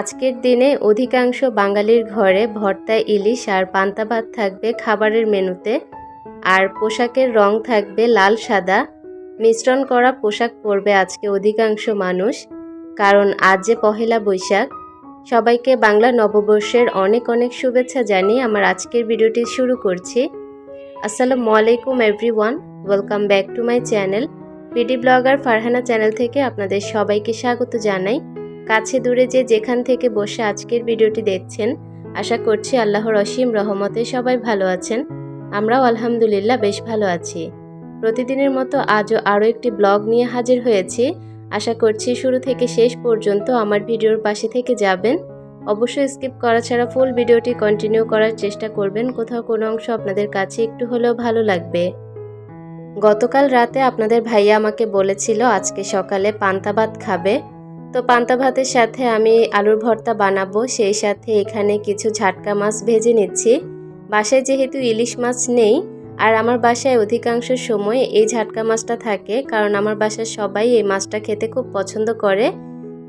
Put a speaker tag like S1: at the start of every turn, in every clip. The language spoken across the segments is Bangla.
S1: আজকের দিনে অধিকাংশ বাঙালির ঘরে ভর্তা, ইলিশ আর পান্তা ভাত থাকবে খাবারের মেনুতে। আর পোশাকের রং থাকবে লাল, সাদা। মিশ্রণ করা পোশাক পরবে আজকে অধিকাংশ মানুষ, কারণ আজ যে পহেলা বৈশাখ। সবাইকে বাংলা নববর্ষের অনেক অনেক শুভেচ্ছা জানিয়ে আমার আজকের ভিডিওটি শুরু করছি। আসসালামু আলাইকুম everyone, welcome back to my channel. BD blogger Farhana channel থেকে আপনাদের সবাইকে স্বাগত জানাই। কাছে দূরে যে যেখান থেকে বসে আজকের ভিডিওটি দেখছেন, আশা করছি আল্লাহর অসীম রহমতে সবাই ভালো আছেন। আমরাও আলহামদুলিল্লাহ বেশ ভালো আছি। প্রতিদিনের মতো আজও আরও একটি ব্লগ নিয়ে হাজির হয়েছি। আশা করছি শুরু থেকে শেষ পর্যন্ত আমার ভিডিওর পাশে থেকে যাবেন। অবশ্যই স্কিপ করা ছাড়া ফুল ভিডিওটি কন্টিনিউ করার চেষ্টা করবেন। কোথাও কোনো অংশ আপনাদের কাছে একটু হলেও ভালো লাগবে। গতকাল রাতে আপনাদের ভাইয়া আমাকে বলেছিল, আজকে সকালে পান্তা ভাত খাবে। তো পান্তা ভাতের সাথে আমি আলুর ভর্তা বানাবো, সেই সাথে এখানে কিছু ঝাটকা মাছ ভেজে নিচ্ছি। বাসায় যেহেতু ইলিশ মাছ নেই, আর আমার বাসায় অধিকাংশ সময় এই ঝাটকা মাছটা থাকে, কারণ আমার বাসার সবাই এই মাছটা খেতে খুব পছন্দ করে।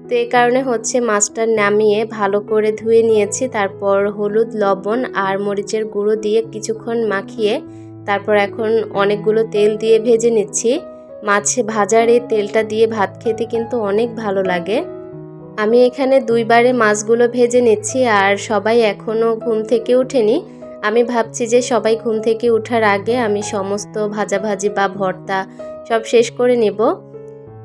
S1: তো এই কারণে হচ্ছে মাছটা নামিয়ে ভালো করে ধুয়ে নিয়েছি, তারপর হলুদ, লবণ আর মরিচের গুঁড়ো দিয়ে কিছুক্ষণ মাখিয়ে, তারপর এখন অনেকগুলো তেল দিয়ে ভেজে নিচ্ছি। মাছে ভাজার এই তেলটা দিয়ে ভাত খেতে কিন্তু অনেক ভালো লাগে। আমি এখানে দুইবারে মাছগুলো ভেজে নিচ্ছি আর সবাই এখনও ঘুম থেকে ওঠেনি। আমি ভাবছি যে সবাই ঘুম থেকে ওঠার আগে আমি সমস্ত ভাজাভাজি বা ভর্তা সব শেষ করে নেব।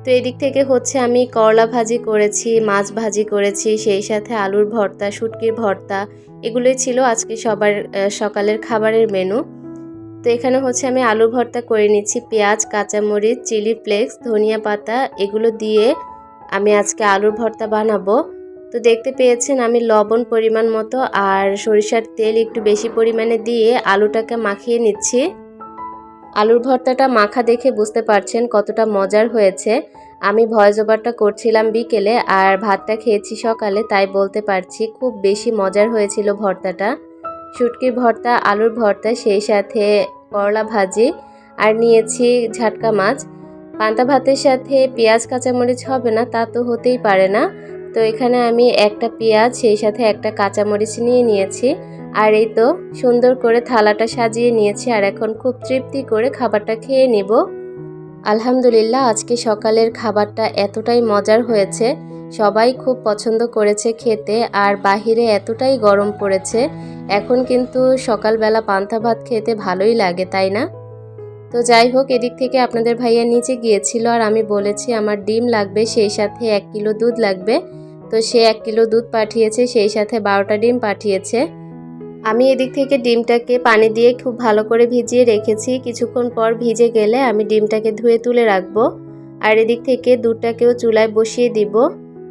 S1: তো এদিক থেকে হচ্ছে আমি করলা ভাজি করেছি, মাছ ভাজি করেছি, সেই সাথে আলুর ভর্তা, শুটকির ভর্তা, এগুলোই ছিল আজকে সবার সকালের খাবারের মেনু তো এখানে হচ্ছে আমি আলু ভর্তা করে নিচ্ছি, পেঁয়াজ, কাঁচামরিচ, চিলি ফ্লেক্স, ধনিয়া পাতা, এগুলো দিয়ে আমি আজকে আলুর ভর্তা বানাবো। তো দেখতে পেয়েছেন আমি লবণ পরিমাণ মতো আর সরিষার তেল একটু বেশি পরিমাণে দিয়ে আলুটাকে মাখিয়ে নিচ্ছি। আলুর ভর্তাটা মাখা দেখে বুঝতে পারছেন কতটা মজার হয়েছে। আমি ভয়েস ওভারটা করছিলাম বিকেলে আর ভাতটা খেয়েছি সকালে, তাই বলতে পারছি খুব বেশি মজার হয়েছিল ভর্তাটা। শুটকির ভর্তা, আলুর ভর্তা, সেই সাথে করলা ভাজি, আর নিয়েছি ঝাটকা মাছ। পান্তা ভাতের সাথে পেঁয়াজ, কাঁচামরিচ হবে না, তা তো হতেই পারে না। তো এখানে আমি একটা পেঁয়াজ, সেই সাথে একটা কাঁচামরিচ নিয়ে নিয়েছি। আর এই তো সুন্দর করে থালাটা সাজিয়ে নিয়েছি, আর এখন খুব তৃপ্তি করে খাবারটা খেয়ে নিব। আলহামদুলিল্লাহ, আজকে সকালের খাবারটা এতটাই মজার হয়েছে। সবাই খুব পছন্দ করেছে খেতে আর বাহিরে এতটাই গরম পড়েছে। এখন কিন্তু সকালবেলা পান্তা ভাত খেতে ভালোই লাগে, তাই না? তো যাই হোক, এদিক থেকে আপনাদের ভাইয়া নিচে গিয়েছিল আর আমি বলেছি আমার ডিম লাগবে, সেই সাথে এক কিলো দুধ লাগবে। তো সে এক কিলো দুধ পাঠিয়েছে, সেই সাথে বারোটা ডিম পাঠিয়েছে। আমি এদিক থেকে ডিমটাকে পানি দিয়ে খুব ভালো করে ভিজিয়ে রেখেছি। কিছুক্ষণ পর ভিজে গেলে আমি ডিমটাকে ধুয়ে তুলে রাখব। আর এদিক থেকে দুধটাকেও চুলায় বসিয়ে দিব।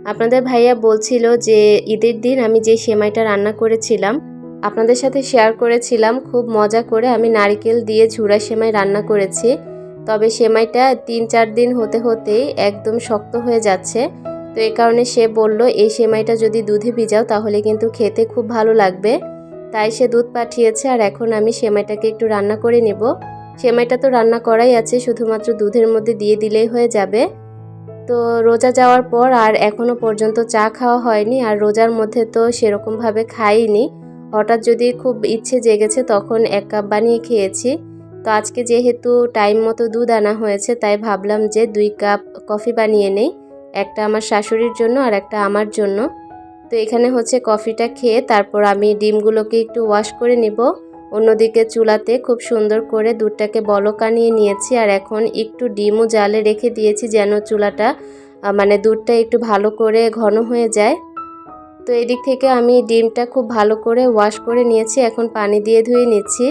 S1: আপনাদের ভাইয়া বলছিল যে ঈদের দিন আমি যে সেমাইটা রান্না করেছিলাম, আপনাদের সাথে শেয়ার করেছিলাম। খুব মজা করে আমি নারিকেল দিয়ে ঝুড়া সেমাই রান্না করেছি। তবে সেমাইটা তিন চার দিন হতে হতেই একদম শক্ত হয়ে যাচ্ছে। তো এই কারণে সে বলল, এই সেমাইটা যদি দুধে ভিজাও তাহলে কিন্তু খেতে খুব ভালো লাগবে। তাই সে দুধ পাঠিয়েছে আর এখন আমি সেমাইটাকে একটু রান্না করে নেব। সেমাইটা তো রান্না করাই আছে, শুধুমাত্র দুধের মধ্যে দিয়ে দিলেই হয়ে যাবে। তো রোজা যাওয়ার পর আর এখনও পর্যন্ত চা খাওয়া হয়নি আর রোজার মধ্যে তো সেরকমভাবে খাইনি। হঠাৎ যদি খুব ইচ্ছে জেগেছে তখন এক কাপ বানিয়ে খেয়েছি। তো আজকে যেহেতু টাইম মতো দুধ আনা হয়েছে, তাই ভাবলাম যে দুই কাপ কফি বানিয়ে নেই, একটা আমার শাশুড়ির জন্য আর একটা আমার জন্য। তো এখানে হচ্ছে কফিটা খেয়ে তারপর আমি ডিমগুলোকে একটু ওয়াশ করে নিব। অন্যদিকে চুলাতে খুব সুন্দর করে দুধটাকে বলক আনিয়ে নিয়েছি আর এখন একটু ডিমও জালে রেখে দিয়েছি যেন চুলাটা মানে দুধটা একটু ভালো করে ঘন হয়ে যায়। তো এদিক থেকে আমি ডিমটা খুব ভালো করে ওয়াশ করে নিয়েছি, এখন পানি দিয়ে ধুয়ে নিচ্ছি।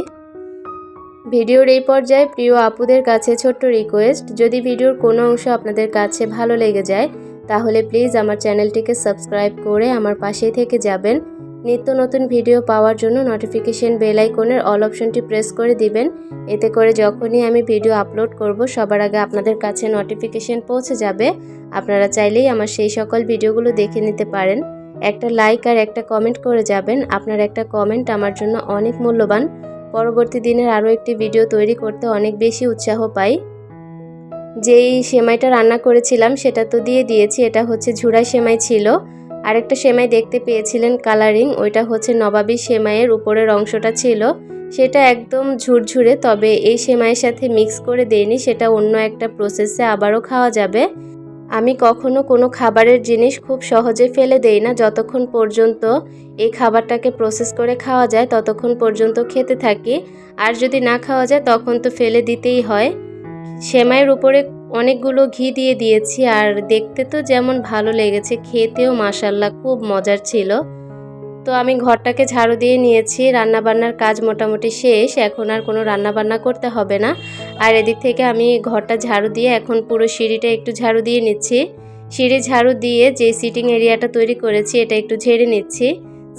S1: ভিডিওর এই পর্যায়ে প্রিয় আপুদের কাছে ছোট্ট রিকোয়েস্ট যদি ভিডিওর কোনো অংশ আপনাদের কাছে ভালো লেগে যায় তাহলে প্লিজ আমার চ্যানেলটিকে সাবস্ক্রাইব করে আমার পাশেই থেকে যাবেন। নিত্য নতুন ভিডিও পাওয়ার জন্য নোটিফিকেশন বেল আইকনের অল অপশনটি প্রেস করে দিবেন। এতে করে যখনই আমি ভিডিও আপলোড করব, সবার আগে আপনাদের কাছে নোটিফিকেশন পৌঁছে যাবে। আপনারা চাইলেই আমার সেই সকল ভিডিওগুলো দেখে নিতে পারেন। একটা লাইক আর একটা কমেন্ট করে যাবেন। আপনার একটা কমেন্ট আমার জন্য অনেক মূল্যবান। পরবর্তী দিনের আরও একটি ভিডিও তৈরি করতে অনেক বেশি উৎসাহ পাই। যেই সেমাইটা রান্না করেছিলাম সেটা তো দিয়ে দিয়েছি, এটা হচ্ছে ঝুড়া সেমাই ছিল। আরেকটা সেমাই দেখতে পেয়েছিলেন কালারিং, ওইটা হচ্ছে নবাবী সেমাইয়ের উপরের অংশটা ছিল। সেটা একদম ঝুরঝুরে, তবে এই সেমাইয়ের সাথে মিক্স করে দেইনি, সেটা অন্য একটা প্রসেসে আবারও খাওয়া যাবে। আমি কখনো কোনো খাবারের জিনিস খুব সহজে ফেলে দেই না, যতক্ষণ পর্যন্ত এই খাবারটাকে প্রসেস করে খাওয়া যায়, ততক্ষণ পর্যন্ত খেতে থাকি। আর যদি না খাওয়া যায়, তখন তো ফেলে দিতেই হয়। সেমাইয়ের উপরে অনেকগুলো ঘি দিয়ে দিয়েছি আর দেখতে তো যেমন ভালো লেগেছে, খেতেও মাসাল্লাহ খুব মজার ছিল। তো আমি ঘরটাকে ঝাড়ু দিয়ে নিয়েছি, রান্নাবান্নার কাজ মোটামুটি শেষ, এখন আর কোনো রান্নাবান্না করতে হবে না। আর এদিক থেকে আমি ঘরটা ঝাড়ু দিয়ে এখন পুরো সিঁড়িটা একটু ঝাড়ু দিয়ে নিচ্ছি। সিঁড়ি ঝাড়ু দিয়ে যে সিটিং এরিয়াটা তৈরি করেছি, এটা একটু ঝেড়ে নিচ্ছি।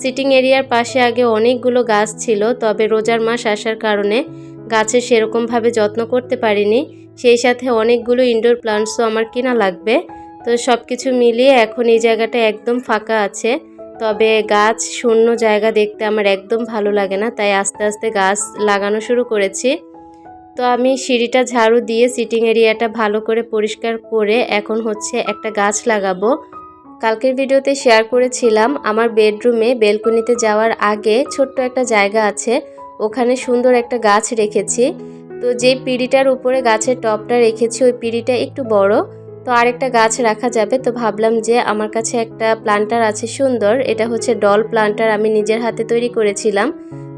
S1: সিটিং এরিয়ার পাশে আগে অনেকগুলো গাছ ছিল, তবে রোজার মাস আসার কারণে গাছের সেরকমভাবে যত্ন করতে পারিনি। সেই সাথে অনেকগুলো ইনডোর প্লান্টসও আমার কিনা লাগবে। তো সব কিছু মিলিয়ে এখন এই জায়গাটা একদম ফাঁকা আছে। তবে গাছ শূন্য জায়গা দেখতে আমার একদম ভালো লাগে না, তাই আস্তে আস্তে গাছ লাগানো শুরু করেছি। তো আমি সিঁড়িটা ঝাড়ু দিয়ে সিটিং এরিয়াটা ভালো করে পরিষ্কার করে এখন হচ্ছে একটা গাছ লাগাবো। কালকের ভিডিওতে শেয়ার করেছিলাম, আমার বেডরুমে বেলকনিতে যাওয়ার আগে ছোট্ট একটা জায়গা আছে। ওখানে সুন্দর একটা গাছ রেখেছি। তো যে পিঁড়িটার উপরে গাছের টপটা রেখেছি, ওই পিঁড়িটা একটু বড়। তো আরেকটা গাছ রাখা যাবে। তো ভাবলাম যে আমার কাছে একটা প্লান্টার আছে সুন্দর। এটা হচ্ছে ডল প্লান্টার আমি নিজের হাতে তৈরি করেছিলাম।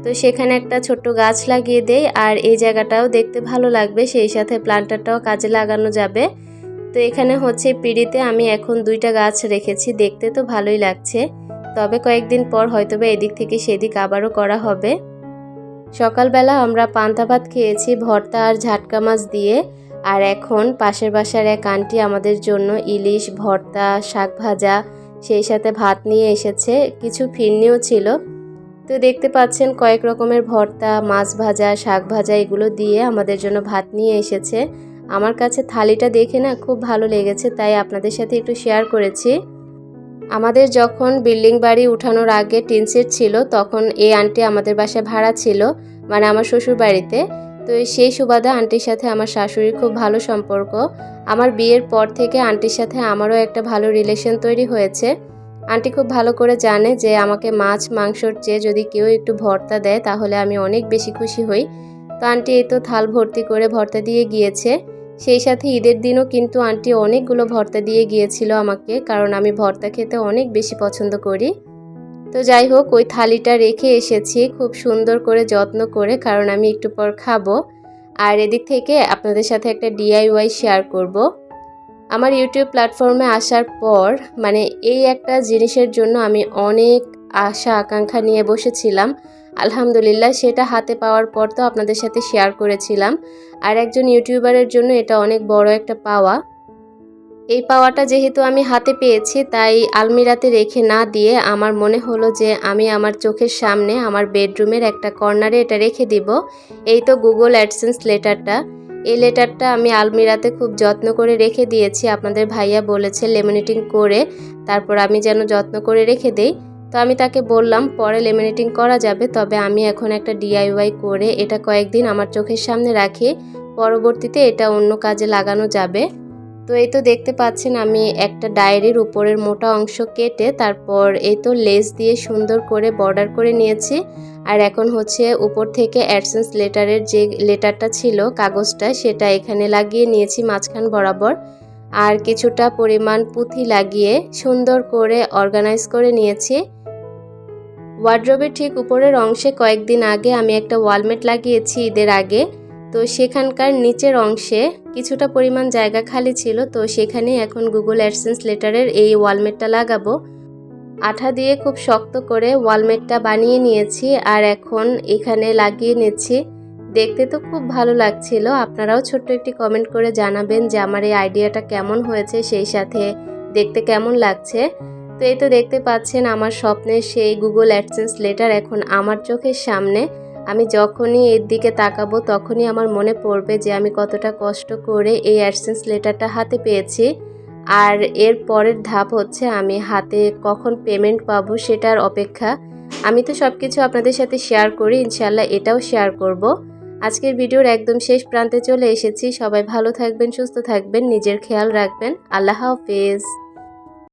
S1: তো সেখানে একটা ছোট্ট গাছ লাগিয়ে দেই আর এই জায়গাটাও দেখতে ভালো লাগবে। সেই সাথে প্লান্টারটাও কাজে লাগানো যাবে। তো এখানে হচ্ছে পিড়িতে আমি এখন দুইটা গাছ রেখেছি। দেখতে তো ভালোই লাগছে। তবে কয়েকদিন পর হয়তোবা এদিক থেকে সেদিক আবারও করা হবে। সকালবেলা আমরা পান্তা ভাত খেয়েছি, ভর্তা আর ঝাটকা মাছ দিয়ে। আর এখন পাশের বাসার এক আন্টি আমাদের জন্য ইলিশ, ভর্তা, শাক ভাজা, সেই সাথে ভাত নিয়ে এসেছে। কিছু ফিরনিও ছিল। তো দেখতে পাচ্ছেন কয়েক রকমের ভর্তা, মাছ ভাজা, শাক ভাজা, এগুলো দিয়ে আমাদের জন্য ভাত নিয়ে এসেছে। আমার কাছে থালিটা দেখে না খুব ভালো লেগেছে, তাই আপনাদের সাথে একটু শেয়ার করেছি। আমাদের যখন বিল্ডিং বাড়ি উঠানোর আগে টিনসেট ছিল, তখন এই আন্টি আমাদের বাসায় ভাড়া ছিল মানে আমার শ্বশুর বাড়িতে। তো সেই সুবাদে আন্টির সাথে আমার শাশুড়ির খুব ভালো সম্পর্ক। আমার বিয়ের পর থেকে আন্টির সাথে আমারও একটা ভালো রিলেশন তৈরি হয়েছে। আন্টি খুব ভালো করে জানে যে আমাকে মাছ মাংসর চেয়ে যদি কেউ একটু ভর্তা দেয়, তাহলে আমি অনেক বেশি খুশি হই। তো আন্টি এই তো থাল ভর্তি করে ভর্তা দিয়ে গিয়েছে। সেই সাথে ঈদের দিনও কিন্তু আন্টি অনেকগুলো ভর্তা দিয়ে গিয়েছিল আমাকে, কারণ আমি ভর্তা খেতে অনেক বেশি পছন্দ করি। তো যাই হোক, ওই থালিটা রেখে এসেছি, খুব সুন্দর করে যত্ন করে, কারণ আমি একটু পর খাব। আর এদিক থেকে আপনাদের সাথে একটা ডিআইওয়াই শেয়ার করব। আমার ইউটিউব প্ল্যাটফর্মে আসার পর মানে এই একটা জিনিসের জন্য আমি অনেক আশা, আকাঙ্ক্ষা নিয়ে বসেছিলাম। আলহামদুলিল্লাহ, সেটা হাতে পাওয়ার পর তো আপনাদের সাথে শেয়ার করেছিলাম। আর একজন ইউটিউবারের জন্য এটা অনেক বড় একটা পাওয়া। এই পাওয়াটা যেহেতু আমি হাতে পেয়েছি, তাই আলমিরাতে রেখে না দিয়ে আমার মনে হলো যে আমি আমার চোখের সামনে আমার বেডরুমের একটা কর্নারে এটা রেখে দিব। এই তো গুগল অ্যাডসেন্স লেটারটা। এই লেটারটা আমি আলমিরাতে খুব যত্ন করে রেখে দিয়েছি। আপনাদের ভাইয়া বলেছে লেমিনেটিং করে, তারপর আমি যেন যত্ন করে রেখে দেই। তো আমি তাকে বললাম, পরে লেমিনেটিং করা যাবে, তবে আমি এখন একটা ডিআইওয়াই করে এটা কয়েকদিন আমার চোখের সামনে রাখি, পরবর্তীতে এটা অন্য কাজে লাগানো যাবে। তো এই তো দেখতে পাচ্ছেন আমি একটা ডায়েরির উপরের মোটা অংশ কেটে তারপর এই তো লেস দিয়ে সুন্দর করে বর্ডার করে নিয়েছি। আর এখন হচ্ছে উপর থেকে অ্যাডসেন্স লেটারের যে লেটারটা ছিল, কাগজটা, সেটা এখানে লাগিয়ে নিয়েছি মাঝখান বরাবর। আর কিছুটা পরিমাণ পুঁথি লাগিয়ে সুন্দর করে অর্গানাইজ করে নিয়েছি। ওয়ার্ড্রবের ঠিক উপরের অংশে কয়েকদিন আগে আমি একটা ওয়ালমেট লাগিয়েছি ঈদের আগে। তো সেখানকার নিচের অংশে কিছুটা পরিমাণ জায়গা খালি ছিল, তো সেখানে এখন গুগল অ্যাডসেন্স লেটারের এই ওয়ালমেটটা লাগাবো। আঠা দিয়ে খুব শক্ত করে ওয়ালমেটটা বানিয়ে নিয়েছি আর এখন এখানে লাগিয়ে নিচ্ছি। দেখতে তো খুব ভালো লাগছিল, আপনারাও ছোট্ট একটি কমেন্ট করে জানাবেন যে আমার এই আইডিয়াটা কেমন হয়েছে, সেই সাথে দেখতে কেমন লাগছে। তো এই তো দেখতে পাচ্ছেন আমার স্বপ্নের সেই গুগল অ্যাডসেন্স লেটার এখন আমার চোখের সামনে। আমি যখনই এর দিকে তাকাবো তখনই আমার মনে পড়বে যে আমি কতটা কষ্ট করে এই অ্যাডসেন্স লেটারটা হাতে পেয়েছি। আর এর পরের ধাপ হচ্ছে আমি হাতে কখন পেমেন্ট পাবো সেটার অপেক্ষা। আমি তো সব কিছু আপনাদের সাথে শেয়ার করি ইনশাল্লাহ এটাও শেয়ার করব। আজকের ভিডিওর একদম শেষ প্রান্তে চলে এসেছি। সবাই ভালো থাকবেন, সুস্থ থাকবেন, নিজের খেয়াল রাখবেন। আল্লাহ হাফেজ।